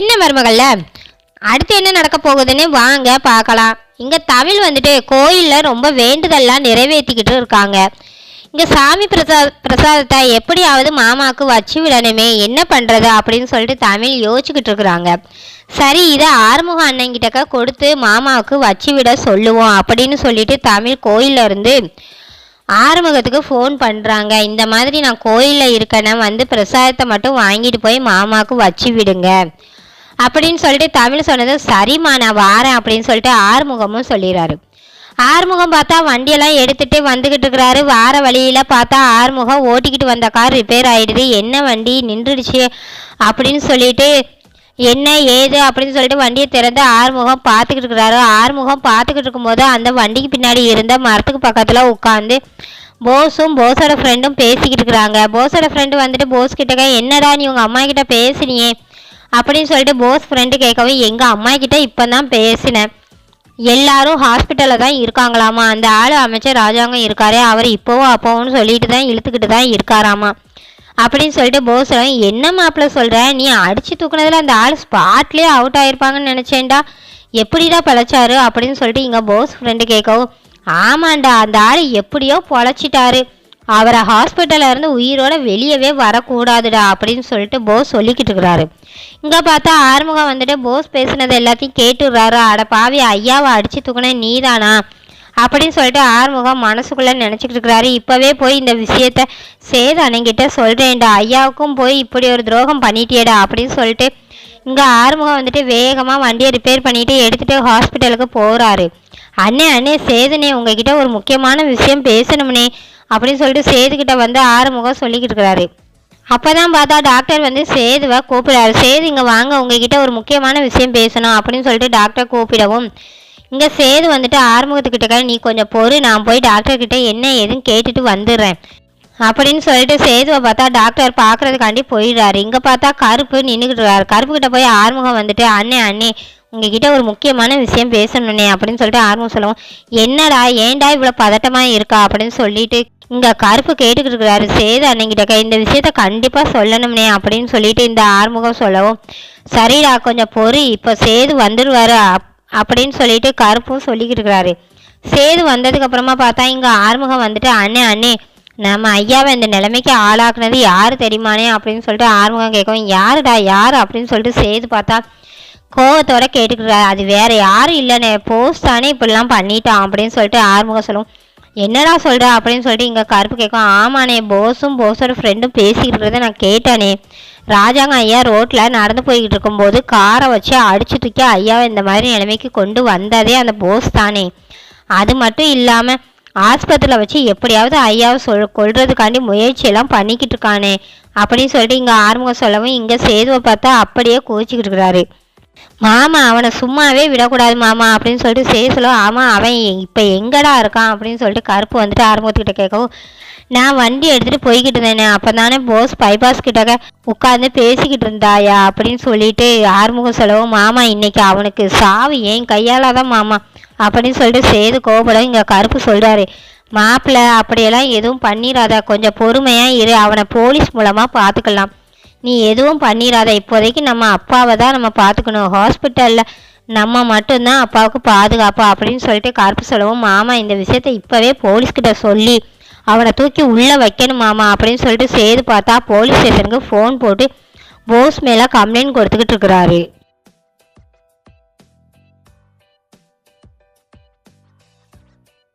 சின்ன மருமகள்ல? அடுத்து என்ன நடக்க போகுதுன்னு வாங்க பார்க்கலாம். இங்கே தமிழ் வந்துட்டு கோயிலில் ரொம்ப வேண்டுதல்லாம் நிறைவேற்றிக்கிட்டு இருக்காங்க. இங்கே சாமி பிரசா பிரசாதத்தை எப்படியாவது மாமாவுக்கு வச்சு விடணுமே என்ன பண்ணுறது அப்படின்னு சொல்லிட்டு தமிழ் யோசிச்சுக்கிட்டு இருக்கிறாங்க. சரி இதை ஆறுமுக அண்ணங்கிட்டக்க கொடுத்து மாமாவுக்கு வச்சு விட சொல்லுவோம் அப்படின்னு சொல்லிட்டு தமிழ் கோயில்ல இருந்து ஆறுமுகத்துக்கு ஃபோன் பண்ணுறாங்க இந்த மாதிரி நான் கோயிலில் இருக்கேன்னா வந்து பிரசாதத்தை மட்டும் வாங்கிட்டு போய் மாமாவுக்கு வச்சு விடுங்க. அப்படின்னு சொல்லிட்டு தமிழ் சொன்னது சரிம்மா நான் வாரேன் அப்படின்னு சொல்லிட்டு ஆறுமுகமும் சொல்லிடுறாரு ஆறுமுகம் பார்த்தா வண்டியெல்லாம் எடுத்துகிட்டு வந்துக்கிட்டு இருக்கிறாரு. வார வழியில் பார்த்தா ஆறுமுகம் ஓட்டிக்கிட்டு வந்த கார் ரிப்பேர் ஆகிடுது என்ன வண்டி நின்றுடுச்சு அப்படின்னு சொல்லிட்டு என்ன ஏது அப்படின்னு சொல்லிட்டு வண்டியை திறந்து ஆறுமுகம் பார்த்துக்கிட்டு இருக்கிறாரு. ஆறுமுகம் பார்த்துக்கிட்டு இருக்கும்போது அந்த வண்டிக்கு பின்னாடி இருந்த மரத்துக்கு பக்கத்தில் உட்காந்து போஸும் போஸோட ஃப்ரெண்டும் பேசிக்கிட்டு இருக்கிறாங்க. போஸோட ஃப்ரெண்டு வந்துட்டு போஸ் கிட்டக்க என்னடா நீ உங்கள் அம்மா கிட்ட பேசினியே? அப்படின்னு சொல்லிட்டு போஸ் ஃப்ரெண்டு கேட்கவும் எங்கள் அம்மா கிட்ட இப்போ தான் பேசினேன். எல்லாரும் ஹாஸ்பிட்டலில் தான் இருக்காங்களாமா? அந்த ஆள் அமைச்சர் ராஜாங்கம் இருக்காரு அவர் இப்போவும் அப்போவும் சொல்லிட்டு தான் இழுத்துக்கிட்டு தான் இருக்காராமா? அப்படின்னு சொல்லிட்டு போஸ் என்ன மாப்பிள்ள சொல்கிற நீ அடித்து தூக்குனதில் அந்த ஆள் ஸ்பாட்லேயே அவுட் ஆயிருப்பாங்கன்னு நினச்சேன்டா. எப்படிடா பழச்சாரு? அப்படின்னு சொல்லிட்டு இங்கே போஸ் ஃப்ரெண்டு கேட்கவும் ஆமாண்டா அந்த ஆள் எப்படியோ பொழைச்சிட்டாரு. அவரை ஹாஸ்பிட்டலில் இருந்து உயிரோட வெளியவே வரக்கூடாதுடா அப்படின்னு சொல்லிட்டு போஸ் சொல்லிக்கிட்டு இருக்கிறாரு. இங்கே பார்த்தா ஆறுமுகம் வந்துட்டு போஸ் பேசுனது எல்லாத்தையும் கேட்டுடுறாரு. அட பாவி ஐயாவை அடிச்சு தூக்கின நீதானா? அப்படின்னு சொல்லிட்டு ஆறுமுகம் மனசுக்குள்ளே நினச்சிக்கிட்டு இருக்கிறாரு. இப்போவே போய் இந்த விஷயத்த சேது அண்ணங்கிட்ட சொல்கிறேன்டா ஐயாவுக்கும் போய் இப்படி ஒரு துரோகம் பண்ணிட்டியடா அப்படின்னு சொல்லிட்டு இங்கே ஆறுமுகம் வந்துட்டு வேகமாக வண்டியை ரிப்பேர் பண்ணிட்டு எடுத்துகிட்டு ஹாஸ்பிட்டலுக்கு போகிறாரு அண்ணே அண்ணே சேதுனே உங்ககிட்ட ஒரு முக்கியமான விஷயம் பேசணும்னே. அப்படின்னு சொல்லிட்டு சேதுக்கிட்ட வந்து ஆறுமுகம் சொல்லிக்கிட்டு இருக்கிறாரு. அப்போ தான் பார்த்தா டாக்டர் வந்து சேதுவை கூப்பிடுறாரு. சேது இங்கே வாங்க உங்ககிட்ட ஒரு முக்கியமான விஷயம் பேசணும் அப்படின்னு சொல்லிட்டு டாக்டர் கூப்பிடவும் இங்கே சேது வந்துட்டு ஆறுமுகத்துக்கிட்ட நீ கொஞ்சம் பொறு நான் போய் டாக்டர்கிட்ட என்ன ஏதுன்னு கேட்டுட்டு வந்துடுறேன் அப்படின்னு சொல்லிட்டு சேதுவை பார்த்தா டாக்டர் பார்க்குறதுக்காண்டி போயிடுறாரு. இங்கே பார்த்தா கருப்பு நின்றுக்கிட்டு இருக்காரு. கருப்பு கிட்ட போய் ஆறுமுகம் வந்துட்டு அண்ணே அண்ணே உங்ககிட்ட ஒரு முக்கியமான விஷயம் பேசணுன்னே அப்படின்னு சொல்லிட்டு ஆர்வம் சொல்லுவோம். என்னடா ஏன்டா இவ்வளோ பதட்டமாக இருக்கா? அப்படின்னு சொல்லிட்டு இங்கே கருப்பு கேட்டுக்கிட்டு இருக்கிறாரு சேது அன்னைங்கிட்ட இந்த விஷயத்த கண்டிப்பாக சொல்லணும்னே அப்படின்னு சொல்லிட்டு இந்த ஆறுமுகம் சொல்லவும் சரிடா கொஞ்சம் பொறு இப்போ சேது வந்துடுவாரு அப் அப்படின்னு சொல்லிட்டு கருப்பும் சொல்லிக்கிட்டு இருக்கிறாரு சேது வந்ததுக்கு அப்புறமா பார்த்தா இங்கே ஆறுமுகம் வந்துட்டு அண்ணே அண்ணே நம்ம ஐயாவை இந்த நிலைமைக்கு ஆளாக்குனது யார் தெரியுமானே? அப்படின்னு சொல்லிட்டு ஆறுமுகம் கேட்கவும் யாருடா யார்? அப்படின்னு சொல்லிட்டு சேது பார்த்தா கோவத்தோட கேட்டுக்கிறாரு அது வேற யாரும் இல்லைண்ணே போஸ்ட் தானே இப்படிலாம் பண்ணிட்டான் அப்படின்னு சொல்லிட்டு ஆறுமுகம் சொல்லுவோம் என்னடா சொல்கிற அப்படின்னு சொல்லிட்டு இங்கே கருப்பு கேட்கும் ஆமாண்ணே போஸும் போஸோட ஃப்ரெண்டும் பேசிக்கிட்டு இருக்கிறத நான் கேட்டானே. ராஜாங்க ஐயா ரோட்டில் நடந்து போய்கிட்டு இருக்கும்போது காரை வச்சு அடிச்சு தூக்கி ஐயாவை இந்த மாதிரி நிலைமைக்கு கொண்டு வந்ததே அந்த போஸ் தானே. அது மட்டும் இல்லாமல் ஆஸ்பத்திரியில் வச்சு எப்படியாவது ஐயாவை சொல் கொள்றதுக்காண்டி முயற்சியெல்லாம் பண்ணிக்கிட்டு இருக்கானே. அப்படின்னு சொல்லிட்டு இங்கே ஆறுமுகம் சொல்லவும் இங்கே சேதுவை பார்த்தா அப்படியே கோச்சிக்கிட்டு இருக்கிறாரு. மாமா அவனை சும்மாவே விடக்கூடாது மாமா அப்படின்னு சொல்லிட்டு சேசலோ சொல்ல ஆமாம் அவன் இப்போ எங்கடா இருக்கான் அப்படின்னு சொல்லிட்டு கருப்பு வந்துட்டு ஆரம்பத்துக்கிட்ட கேட்கவும் நான் வண்டி எடுத்துகிட்டு போய்கிட்டு இருந்தேனே அப்போ தானே போஸ் பைபாஸ் கிட்டக்க உட்காந்து பேசிக்கிட்டு இருந்தாயா? அப்படின்னு சொல்லிட்டு ஆறுமுகம் செலவும் மாமா இன்னைக்கு அவனுக்கு சாவு ஏன் கையால் தான் மாமா அப்படின்னு சொல்லிட்டு சேது கோபடம் இங்கே கருப்பு சொல்கிறாரு மாப்பிள்ளை அப்படியெல்லாம் எதுவும் பண்ணிடாத கொஞ்சம் பொறுமையாக இரு அவனை போலீஸ் மூலமாக பார்த்துக்கலாம் நீ எதுவும் பண்ணிடாத இப்போதைக்கு நம்ம அப்பாவை தான் நம்ம பார்த்துக்கணும். ஹாஸ்பிட்டலில் நம்ம மட்டும்தான் அப்பாவுக்கு பாதுகாப்பா அப்படின்னு சொல்லிட்டு கருப்பு சொல்லவும். மாமா இந்த விஷயத்த இப்போவே போலீஸ்கிட்ட சொல்லி அவனை தூக்கி உள்ளே வைக்கணும் மாமா அப்படின்னு சொல்லிட்டு செய்து பார்த்தா போலீஸ் ஸ்டேஷனுக்கு ஃபோன் போட்டு போஸ் மேலே கம்ப்ளைண்ட் கொடுத்துக்கிட்டு இருக்கிறாரு.